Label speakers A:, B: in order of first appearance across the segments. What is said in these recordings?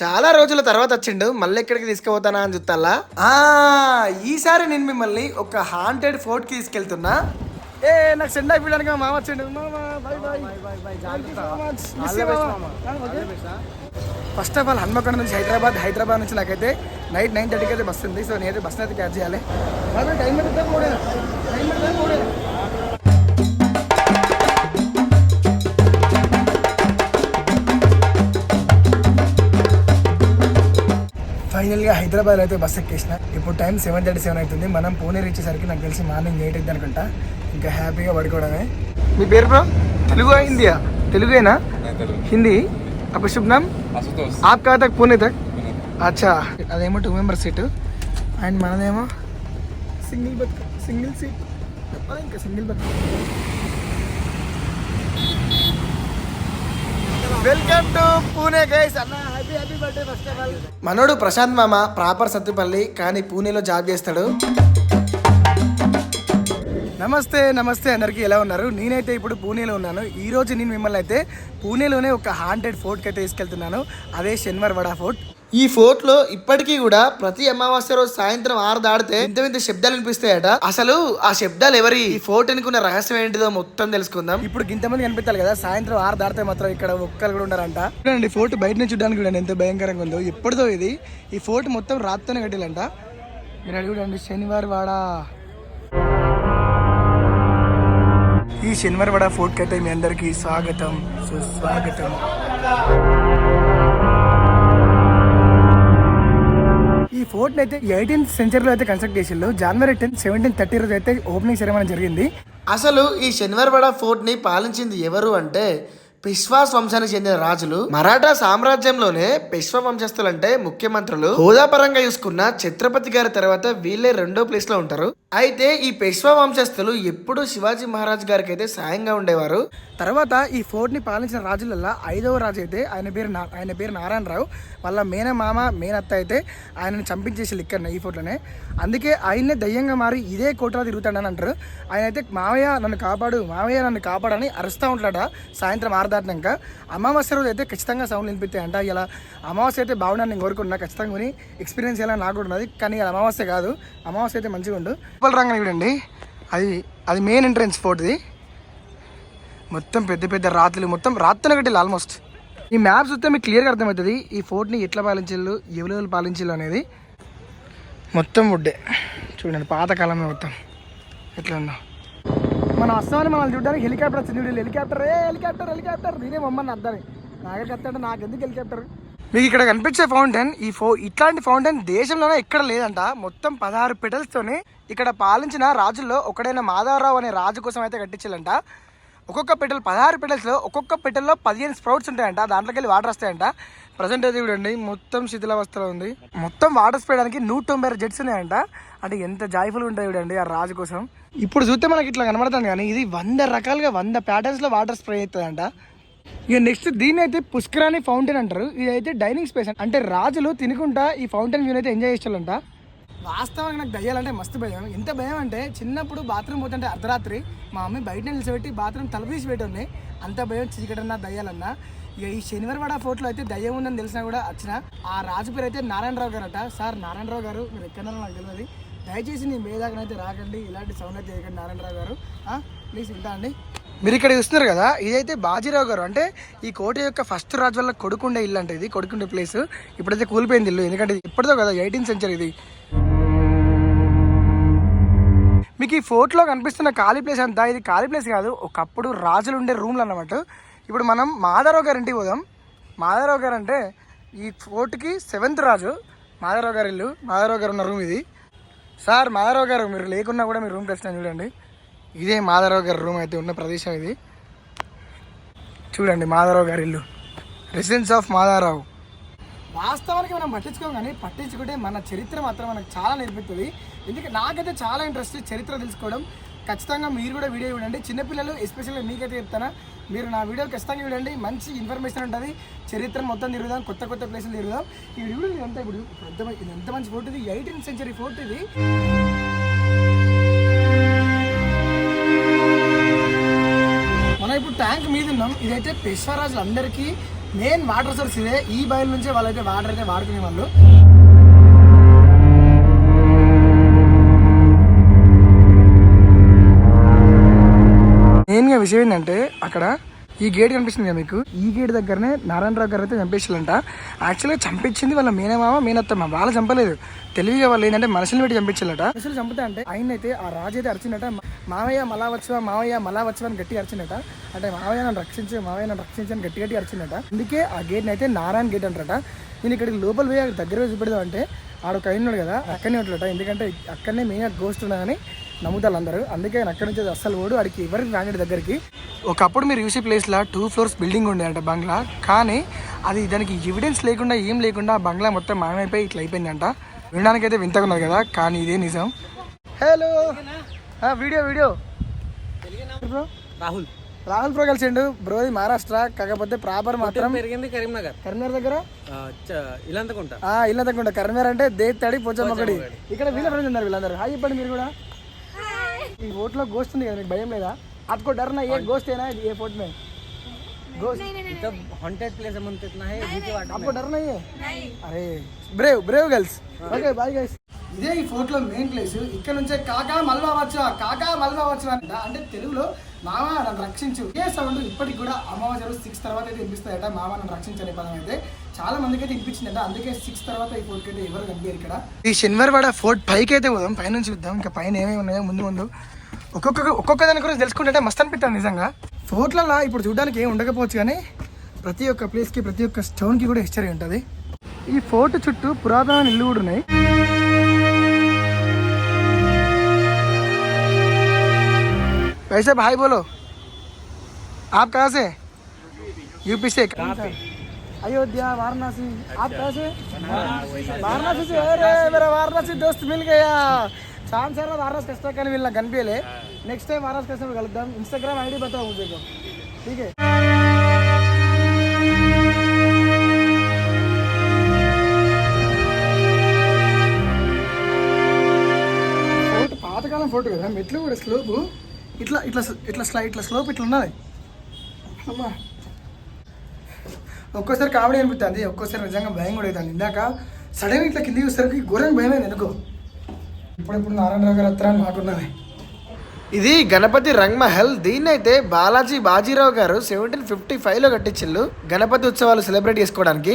A: చాలా రోజుల తర్వాత వచ్చిండు మళ్ళీ ఎక్కడికి తీసుకుపోతానా అని చూస్తాలా ఆ ఈసారి నేను మిమ్మల్ని ఒక హాంటెడ్ ఫోర్ట్కి తీసుకెళ్తున్నా. ఏ నాకు సెండ్ అయిపోయడానికి మా మామ వచ్చిండు. ఫస్ట్ ఆఫ్ ఆల్ హన్మకొండ నుంచి హైదరాబాద్ హైదరాబాద్ నుంచి నాకైతే నైట్ నైన్ థర్టీకి అయితే బస్ ఉంది. సో నేనైతే బస్ అయితే క్యాచ్ చేయాలి. టైం టైం ఫైనల్గా హైదరాబాద్లో అయితే బస్ ఎక్కేసిన. ఇప్పుడు టైం సెవెన్ థర్టీ సెవెన్ అవుతుంది. మనం పూణే రీచేసరికి నాకు తెలిసి మార్నింగ్ ఎయిట్ అవుతుంది అనుకుంటా. ఇంకా హ్యాపీగా పడుకోవడమే. మీ పేరు బ్రో తెలుగు హిందీయా? తెలుగేనా? హిందీ? అప్పుడు
B: శుభ్నం.
A: ఆప్ కాదా తక్? పూణే. తక్ అచ్చా. అదేమో టూ మెంబర్స్ సీటు అండ్ మనదేమో సింగిల్ బత్ సింగిల్ సీట్ చెప్పాలి ఇంకా single berth welcome to Pune guys అన్నా. మనోడు ప్రశాంత్ మామ ప్రాపర్ సత్తుపల్లి కానీ పూణేలో జాబ్ చేస్తాడు. నమస్తే నమస్తే అందరికీ ఎలా ఉన్నారు? నేనైతే ఇప్పుడు పూణేలో ఉన్నాను. ఈరోజు నేను మిమ్మల్ని అయితే పూణేలోనే ఒక హాంటెడ్ ఫోర్ట్కి అయితే తీసుకెళ్తున్నాను. అదే శనివార్ వడా ఫోర్ట్ ఈ ఫోర్ట్లో ఇప్పటికీ కూడా ప్రతి అమావాస్య రోజు సాయంత్రం ఆరు దాడితే ఇంత వింత శబ్దాలు వినిపిస్తాయట. అసలు ఆ శబ్దాలు ఎవరి? ఈ ఫోర్ట్ అనుకున్న రహస్యం ఏంటిదో మొత్తం తెలుసుకుందాం. ఇప్పుడు ఇంతమంది కనిపించాలి కదా సాయంత్రం ఆరు దాడితే మాత్రం ఇక్కడ ఒక్కరు కూడా ఉన్నారంట చూడండి ఫోర్ట్ బయట నుంచి చూడడానికి కూడా ఎంత భయంకరంగా ఉందో. ఎప్పటిదో ఇది. ఈ ఫోర్ట్ మొత్తం రాత్తోనే కట్టాలంట మీరు అడిగి చూడండి శనివార్ వాడ. ఈ శనివారవాడ ఫోర్ట్ అయితే మీ అందరికీ స్వాగతం. సుస్వాగతం. ఈ ఫోర్ట్ అయితే ఎయిటీన్త్ సెంచరీలో అయితే కన్స్ట్రక్ట్ చేసిండు జనవరి టెన్ సెవెంటీన్ థర్టీ రోజు అయితే ఓపెనింగ్ సెరమనీ జరిగింది. అసలు ఈ శనివారవాడ ఫోర్ట్ని పాలించింది ఎవరు అంటే పిశ్వాస్ వంశానికి చెందిన రాజులు మరాఠా సామ్రాజ్యంలోనే పిశ్వ వంశస్థులు అంటే ముఖ్యమంత్రులు. హోదా పరంగా చూసుకున్న ఛత్రపతి గారి తర్వాత వీళ్ళే రెండో ప్లేస్లో ఉంటారు. అయితే ఈ పెష్వా వంశస్థులు ఎప్పుడూ శివాజీ మహారాజ్ గారికి అయితే సాయంగా ఉండేవారు. తర్వాత ఈ ఫోర్ట్ని పాలించిన రాజులల్లో ఐదవ రాజు అయితే ఆయన పేరు ఆయన పేరు నారాయణరావు. వాళ్ళ మేన మామ మేనత్త అయితే ఆయనను చంపించేసి ఇక్కడ ఈ ఫోర్ట్లోనే. అందుకే ఆయన్నే దయ్యంగా మారి ఇదే కోటలో తిరుగుతాడని అంటారు. ఆయన అయితే మావయ్య నన్ను కాపాడు మావయ్య నన్ను కాపాడని అరుస్తూ ఉంటాడ సాయంత్రం ఆరు దాటినాక అమావాస్య రోజు అయితే ఖచ్చితంగా సౌండ్ వినిపిస్తాయి అంట. ఇలా అమావాస్య అయితే బాగుండాలని నేను కోరుకున్నా ఖచ్చితంగా కొని ఎక్స్పీరియన్స్ ఎలా నాకు కూడా ఉన్నది. కానీ అమావాస్య కాదు. అమావాస్య అయితే మంచిగా ఉండు. లోపల రంగని చూడండి. అది అది మెయిన్ ఎంట్రన్స్ ఫోర్ట్ది మొత్తం పెద్ద పెద్ద రాత్రులు మొత్తం రాత్రులు కట్టాలి ఆల్మోస్ట్ ఈ మ్యాప్ చూస్తే మీకు క్లియర్గా అర్థమవుతుంది. ఈ ఫోర్ట్ని ఎట్లా పాలించారు ఎవరెవరు పాలించారు అనేది. మొత్తం వుడ్డే చూడండి పాతకాలమే మొత్తం. ఎట్లా ఉందో. మనం వస్తామని మనల్ని చూడడానికి హెలికాప్టర్ వచ్చింది చూడండి హెలికాప్టర్ ఏ హెలికాప్టర్ హెలికాప్టర్? నేనే మమ్మల్ని అద్దాని నాకే కత్తాడు నాకు ఎందుకు హెలికాప్టర్? మీకు ఇక్కడ కనిపించే ఫౌంటైన్ ఈ ఫో ఇట్లాంటి ఫౌంటైన్ దేశంలోనే ఎక్కడ లేదంట. మొత్తం పదహారు పెటల్స్తోనే ఇక్కడ పాలించిన రాజుల్లో ఒకడైన మాధవరావు అనే రాజు కోసం అయితే కట్టించాలంట. ఒక్కొక్క పెటల్ పదహారు పెటల్స్లో ఒక్కొక్క పెటల్లో పదిహేను స్ప్రౌట్స్ ఉంటాయంట. దాంట్లోకి వెళ్ళి వాటర్ వస్తాయంట. ప్రజెంట్ అయితే చూడండి మొత్తం శిథిలావస్థలో ఉంది. మొత్తం వాటర్ స్ప్రేయడానికి నూట తొంభై జెట్స్ ఉన్నాయంట. అంటే ఎంత జాయ్ఫుల్ ఉంటాయి చూడండి ఆ రాజు కోసం. ఇప్పుడు చూస్తే మనకి ఇట్లా కనబడుతుంది కానీ ఇది వంద రకాలుగా వంద ప్యాటర్న్స్లో వాటర్ స్ప్రే అవుతుందంట ఇక నెక్స్ట్ దీని అయితే పుష్కరాని ఫౌంటైన్ అంటారు. ఇది అయితే డైనింగ్ స్పేస్ అంటే. రాజులు తినుకుంటా ఈ ఫౌంటైన్ వ్యూ అయితే ఎంజాయ్ చేసేవాళ్ళంట వాస్తవంగా నాకు దయ్యాలంటే మస్తు భయం. ఎంత భయం అంటే చిన్నప్పుడు బాత్రూమ్ పోతుంటే అర్ధరాత్రి మా మమ్మీ బయట నిలిచిపెట్టి బాత్రూమ్ తలుపు తీసి పెట్టుంది. అంత భయం చీకటన్నా దయ్యాలన్నా. ఇక ఈ శనివారవాడ ఫోర్ట్లో అయితే దయ్యం ఉందని తెలిసినా కూడా వచ్చిన ఆ రాజు పేరు అయితే నారాయణరావు గారు అట సార్ నారాయణరావు గారు మీరు ఎక్కడన్నా నాకు తెలియదు. దయచేసి నీ మేధాకనైతే రాకండి ఇలాంటి సౌండ్ అయితే చేయకండి నారాయణరావు గారు. ప్లీజ్ వింటా అండి. మీరు ఇక్కడ చూస్తున్నారు కదా ఇదైతే బాజీరావు గారు. అంటే ఈ కోట యొక్క ఫస్ట్ రాజు వల్ల కొడుకుండే ఇల్లు అంటే ఇది కొడుకుండే ప్లేస్ ఇప్పుడైతే కూలిపోయింది ఇల్లు. ఎందుకంటే ఇది ఇప్పటిదో కదా ఎయిటీన్ సెంచరీ ఇది. మీకు ఈ ఫోర్ట్లో కనిపిస్తున్న ఖాళీ ప్లేస్ అంతా ఇది ఖాళీ ప్లేస్ కాదు ఒకప్పుడు రాజులు ఉండే రూమ్లు అన్నమాట. ఇప్పుడు మనం మాధవరావు గారి ఇంటికి పోదాం. మాధవరావు గారు అంటే ఈ ఫోర్ట్కి సెవెంత్ రాజు. మాధవరావు గారి ఇల్లు. మాధవరావు గారు ఉన్న రూమ్ ఇది. సార్ మాధవరావు గారు మీరు లేకున్నా కూడా మీ రూమ్ వచ్చినా చూడండి. ఇదే మాధవరావు గారి రూమ్ అయితే ఉన్న ప్రదేశం ఇది. చూడండి మాధవరావు గారి ఇల్లు. Residence of Madhavarao. వాస్తవానికి మనం పట్టించుకోం కానీ పట్టించుకుంటే మన చరిత్ర మాత్రం మనకు చాలా నేర్పిస్తుంది. ఎందుకంటే నాకైతే చాలా ఇంట్రెస్ట్ చరిత్ర తెలుసుకోవడం. ఖచ్చితంగా మీరు కూడా వీడియో చూడండి. చిన్నపిల్లలు ఎస్పెషల్గా మీకైతే చెప్తానా మీరు నా వీడియో ఖచ్చితంగా చూడండి. మంచి ఇన్ఫర్మేషన్ ఉంటుంది. చరిత్ర మొత్తం తిరుగుదాం. కొత్త కొత్త ప్లేసులు తిరుగుదాం. ఈ వీడియో ఎంత ఇప్పుడు పెద్ద ఇది ఎంత మంచి ఫోర్ట్ ఇది? ఎయిటీన్త్ సెంచరీ ఫోర్ట్ ఇది. మనం ఇప్పుడు ట్యాంక్ మీద ఉన్నాం. ఇదైతే పెష్వారాజులు అందరికీ మెయిన్ వాటర్ సోర్స్ ఇదే. ఈ బయలు నుంచే వాళ్ళైతే వాటర్ అయితే వాడుకునే వాళ్ళు మెయిన్గా విషయం ఏంటంటే అక్కడ ఈ గేట్ కనిపిస్తుంది కదా మీకు? ఈ గేట్ దగ్గరనే నారాయణరావు గారు అయితే చంపేసారంట యాక్చువల్గా చంపించింది వాళ్ళ మేనమామ మేనత్తమ్మ. వాళ్ళు చంపలేదు. తెలివిగా వాళ్ళు ఏంటంటే మనుషులు పెట్టి చంపించాలట మనుషులు చంపుతా అంటే ఆయన అయితే ఆ రాజు అయితే అరిచిందట. మావయ్య మలా వచ్చవా మావయ్య మలా వచ్చవా అని గట్టిగా అరిచిందట. అంటే మావయ్య నన్ను రక్షించు మావయ్య నన్ను రక్షించు అని గట్టి గట్టి అరిచిందట. అందుకే ఆ గేట్ అయితే నారాయణ గేట్ అంటారట. నేను ఇక్కడికి లోపల పోయి అక్కడ దగ్గర చూపెడదాం అంటే ఆడొక ఆయన ఉన్నాడు కదా అక్కడనే ఉంటాడట. ఎందుకంటే అక్కడనే మెయిన్గా గోస్ట్ ఉన్నదని నమ్ముతారు అందరూ అందుకే ఆయన అక్కడి నుంచి అస్సలు ఓడు అడిగి ఎవరికి రాంగడి దగ్గరికి. ఒకప్పుడు మీరు చూసే ప్లేస్లో టూ ఫ్లోర్స్ బిల్డింగ్ ఉండేదంట బంగ్లా. కానీ అది దానికి ఎవిడెన్స్ లేకుండా ఏం లేకుండా బంగ్లా మొత్తం మాయమైపోయి ఇట్లా అయిపోయిందంట. వినడానికి అయితే వింతగా ఉన్నది కదా కానీ ఇదే నిజం. Hello video video bro
B: Rahul.
A: Rahul bro కలిసిండు. Bro ఇది మహారాష్ట్ర కాకపోతే ప్రాపర్ మాత్రం
B: పెరిగింది కరీంనగర్.
A: కరీంనగర్ దగ్గర?
B: ఇల్లంతకుంట.
A: ఆ ఇల్లు తగ్గకుండా కరీంనగర్ అంటే దేత్తాడి పోచమ్మకడి ఇక్కడ వీళ్ళ ఫ్రెండ్స్ ఉన్నారు వీళ్ళందరూ. హాయ్ చెప్పండి మీరు కూడా. ఈ ఓట్లో గోస్ట్ ఉంది కదా మీకు భయం లేదా आपको डर नहीं है गोश्त है ना ये फोर्ट में गोश्त
B: इथं हॉन्टेड प्लेस आहे म्हणतात ना हे भीती वाटत
A: आपको डर नहीं है అరే brave brave girls okay boy guys ఇదే ఈ ఫోర్ట్ లో మెయిన్ ప్లేస్ ఇక్కడ నుంచే కాకా మల్వా వచ్చా కాకా మల్వా వచ్చా అంట అంటే తెలుగులో మామ నన్ను రక్షించు ఏ సౌండ్ ఇప్పటికి కూడా అమావాస్య రోజు సిక్స్ తర్వాత అయితే వినిపిస్తాయట మామ నన్ను రక్షించు అనే పదం అయితే చాలా మందికి అయితే వినిపించిందట అందుకే సిక్స్ తర్వాత ఈ ఫోర్ట్ అయితే ఎవరు కనిపించారు ఇక్కడ ఈ శనివారవాడ ఫోర్ట్ పైకి అయితే పోదాం పైనుంచి చూద్దాం ఇంకా పైన ఏమేమి ఉన్నాయో ముందు ముందు ఒక్కొక్క ఒక్కొక్క దాని గురించి తెలుసుకుంటే మస్తు అనిపిస్తుంది నిజంగా ఫోర్ట్లలో ఇప్పుడు చూడడానికి ఏం ఉండకపోవచ్చు కానీ ప్రతి ఒక్క ప్లేస్కి ప్రతి ఒక్క స్టోన్కి కూడా హిస్టరీ ఉంటుంది ఈ ఫోర్ట్ చుట్టూ పురాతన ఇల్లు కూడా ఉన్నాయి वैसे भाई बोलो आप कहाँ से यूपी से कहाँ से अयोध्या वाराणसी आप कहाँ से वाराणसी से अरे मेरा वाराणसी दोस्त मिल गया చాలా సార్లు వారాణసి కష్టం కానీ వీళ్ళు నాకు కనిపించలే నెక్స్ట్ టైం వారాణసి కష్టం కలుద్దాం ఇన్స్టాగ్రామ్ ఐడి బతావు मुझे को ठीक है ఫోటో పాతకాలం ఫోటో కదా మెట్లు కూడా స్లోపు ఇట్లా ఇట్లా ఇట్లా స్లై ఇట్లా స్లోప్ ఇట్లా ఉన్నది అమ్మా ఒక్కోసారి కామెడీ అనిపిస్తుంది ఒక్కోసారి నిజంగా భయం కూడా అవుతుంది. ఇందాక సడన్ ఇట్లా కిందికి వచ్చేసరికి ఘోరంగా భయం అయింది ఎందుకో. ఇప్పుడు ఇప్పుడు నారాయణరావు గారు అత్తరా మాకున్నది ఇది గణపతి రంగ్ మహల్ దీన్ని అయితే బాలాజీ బాజీరావు గారు సెవెంటీన్ ఫిఫ్టీ ఫైవ్లో కట్టించిల్లు గణపతి ఉత్సవాలు సెలబ్రేట్ చేసుకోవడానికి.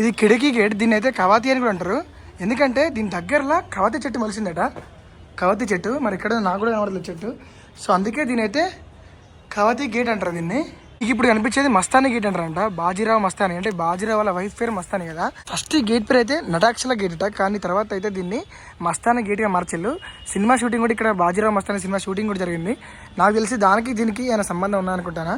A: ఇది కిడికి గేట్ దీన్ని అయితే కవాతి అని కూడా అంటారు. ఎందుకంటే దీని దగ్గరలో కవతి చెట్టు మొలిసిందట. కవతి చెట్టు మరి ఇక్కడ నాకు కూడా కనబడలేదు చెట్టు. సో అందుకే దీని అయితే కవతి గేట్ అంటారు దీన్ని. ఇప్పుడు కనిపించేది మస్తాని గేట్ అంటారంట. బాజీరావు మస్తాని. అంటే బాజీరావు వాళ్ళ వైఫ్ పేరు మస్తాని కదా. ఫస్ట్ గేట్ పేరు అయితే నటాక్షల గేట్ అట. కానీ తర్వాత అయితే దీన్ని మస్తాని గేట్గా మార్చిల్లు సినిమా షూటింగ్ కూడా ఇక్కడ బాజీరావు మస్తాని సినిమా షూటింగ్ కూడా జరిగింది. నాకు తెలిసి దానికి దీనికి ఏమైనా సంబంధం ఉందా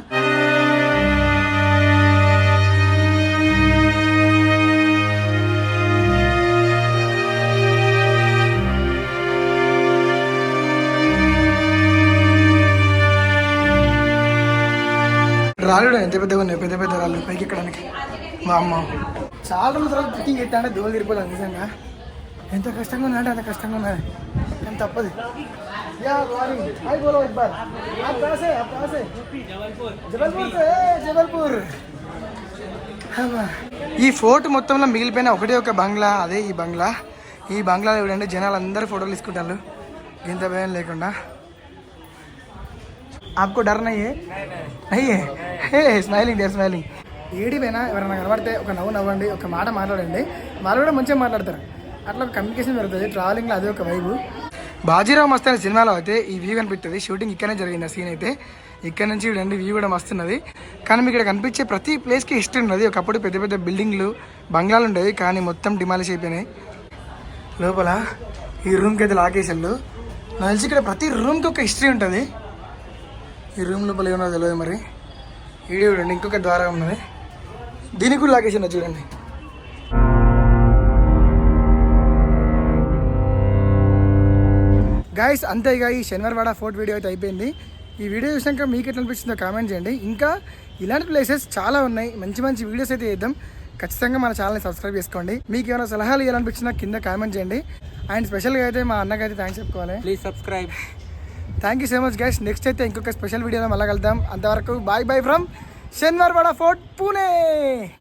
A: రాలేడు. ఎంత పెద్దగా ఉన్నాయి పెద్ద పెద్ద రాళ్ళు. పైకి ఎక్కడానికి. మా అమ్మ. చాలా రోజుల తర్వాత ట్రెక్కింగ్ ఎత్తా అంటే నిజంగా. ఎంత కష్టంగా ఉందంటే అంత కష్టంగా ఉన్నది ఏం తప్పదు. జబల్పూర్ ఈ ఫోర్ట్ మొత్తంలో మిగిలిపోయిన ఒకటే ఒక బంగ్లా అదే ఈ బంగ్లా. ఈ బంగ్లాలో చూడండి జనాలు అందరూ ఫోటోలు తీసుకుంటారు. ఇంత భయం లేకుండా. आपको डर नहीं है नहीं है హే స్మైలింగ్ దేర్ స్మైలింగ్ ఏడిపోయినా ఎవరైనా కనబడితే ఒక నవ్వు నవ్వండి ఒక మాట మాట్లాడండి వాళ్ళు కూడా మంచిగా మాట్లాడతారు అట్లా కమ్యూనికేషన్ జరుగుతుంది ట్రావెలింగ్లో అదే ఒక వైబు బాజీరావు మస్త్ అనే సినిమాలో అయితే ఈ వ్యూ కనిపిస్తుంది షూటింగ్ ఇక్కడనే జరిగింది ఆ సీన్ అయితే ఇక్కడ నుంచి చూడండి వ్యూ కూడా మస్తున్నది కానీ మీకు ఇక్కడ కనిపించే ప్రతి ప్లేస్కి హిస్టరీ ఉన్నది ఒకప్పుడు పెద్ద పెద్ద బిల్డింగ్లు బంగ్లాలు ఉండేవి కానీ మొత్తం డిమాలిష్ అయిపోయినాయి లోపల ఈ రూమ్కి అయితే లాకేసాళ్ళు నాకు తెలిసి ఇక్కడ ప్రతి రూమ్కి ఒక హిస్టరీ ఉంటుంది ఈ రూమ్ లోపల ఏమన్నా తెలియదు మరి. వీడియో చూడండి ఇంకొక ద్వారం ఉన్నది. దీనికి కూడా లాగేసిన చూడండి. గాయస్ అంతే ఇక ఈ శనివారవాడ ఫోర్ట్ వీడియో అయితే అయిపోయింది. ఈ వీడియో చూసాక మీకు ఎట్లా అనిపించిందో కామెంట్ చేయండి. ఇంకా ఇలాంటి ప్లేసెస్ చాలా ఉన్నాయి. మంచి మంచి వీడియోస్ అయితే చేద్దాం. ఖచ్చితంగా మన ఛానల్ని సబ్స్క్రైబ్ చేసుకోండి. మీకు ఏమైనా సలహాలు ఇవ్వాలనిపించినా కింద కామెంట్ చేయండి. అండ్ స్పెషల్గా అయితే మా అన్నకి థ్యాంక్స్ చెప్పుకోవాలి.
B: Please subscribe
A: thank you so much guys next అయితే ఇంకొక స్పెషల్ వీడియోలో మళ్ళీ కలుద్దాం. అంతవరకు bye bye from Shaniwar Wada fort Pune